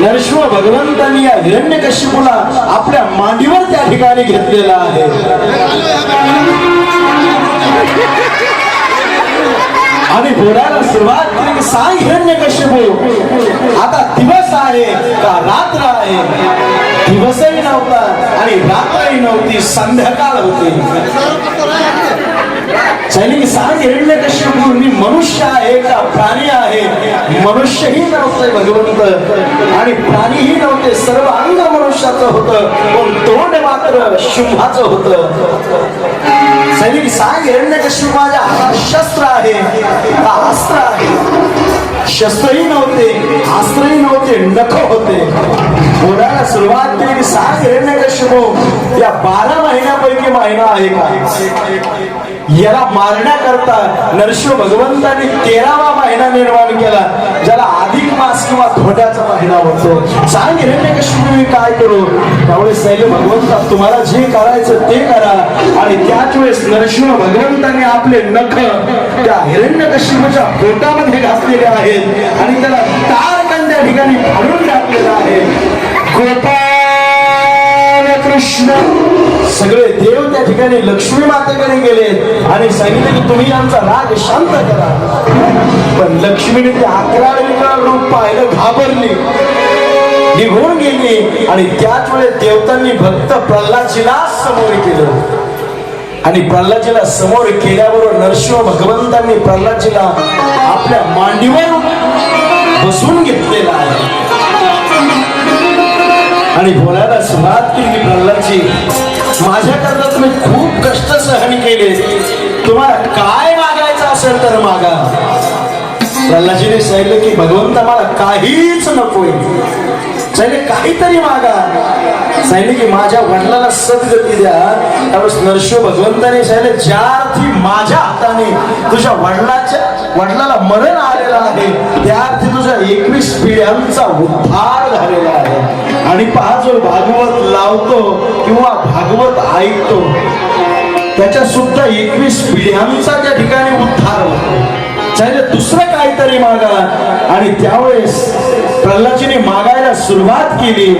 नरसिंह भगवंतांनी या हिरण्यकश्यपूला आपल्या मांडीवर त्या ठिकाणी घेतलेला आहे. आणि बोलायला सुरुवात केली की सांग आता दिवस आहे का रात्र आहे? दिवसही नव्हता आणि रात्रही नव्हती संध्याकाळ होती. सैनिक हिरण्य हिरण्यकश्यपू मी मनुष्य आहे का? प्राणी आहे? मनुष्यही नव्हते भगवंत. आणि प्राणीही नव्हते. सर्व अंग मनुष्याचं होतं. पण तोंड मात्र शुंभाचं होतं. सैनिक सांग हिरण्यकश्यप माझ्या हातात शस्त्र आहे. का अस्त्र आहे. शस्त्रही नव्हते अस्त्रही नव्हते नख होते. बोलायला सुरुवात केली. की सांग हिरण्यकश्यप हो. या बारा महिन्यापैकी महिना आहे का? याला मारण्याकरता नरसिंह भगवंतांनी तेरावा महिना निर्माण केला ज्याला अधिक मास किंवा धोट्याचा महिना होतो सांग हिरण्यकश्यप काय करू? त्यामुळे सैल भगवंता तुम्हाला जे करायचं ते करा. आणि त्याच वेळेस नरसिंह भगवंतांनी आपले नख त्या हिरण्यकश्यपूच्या पोटामध्ये घातलेले आहेत. आणि त्याला तारकन त्या ठिकाणी त्या ठिकाणी लक्ष्मी मातेकडे गेले आणि सांगितले की तुम्ही आमचा राग शांत करा. पण लक्ष्मीने ते अकरा विकराळ रूप पाहिलं घाबरली. निघून गेली आणि त्याच वेळेस देवतांनी भक्त प्रल्हादजीला समोर केलं. आणि प्रल्हादजीला समोर केल्याबरोबर नरसिंह भगवंतांनी प्रल्हादजीला आपल्या मांडीवर बसून घेतलेला आहे. आणि बोलायला सुरुवात केली प्रल्हादजी. सहन तुम्हाला काय मागायचं असेल तर मागा. प्रल्हादजीने सांगितलं की भगवंत मला काहीच नकोय. सांगितले काहीतरी मागा. सांगितले की माझ्या वडिलाला सद्गती द्या. त्यावेळेस नरसिंह भगवंताने सांगितले ज्या अर्थी माझ्या हाताने तुझ्या वडिलाच्या वडिलाला मरण आलेलं आहे त्या अर्थी तुझ्या एकवीस पिढ्यांचा उद्धार झालेला आहे. आणि पहा जो भागवत लावतो किंवा भागवत ऐकतो त्याच्या सुद्धा एकवीस पिढ्यांचा त्या ठिकाणी उद्धार होतो दुसरं काहीतरी मागा आणि त्यावेळेस प्रल्हादजीने मागायला सुरुवात केली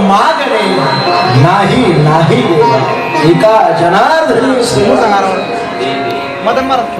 मागणे नाही नाही एका जनार्दन मदन महाराज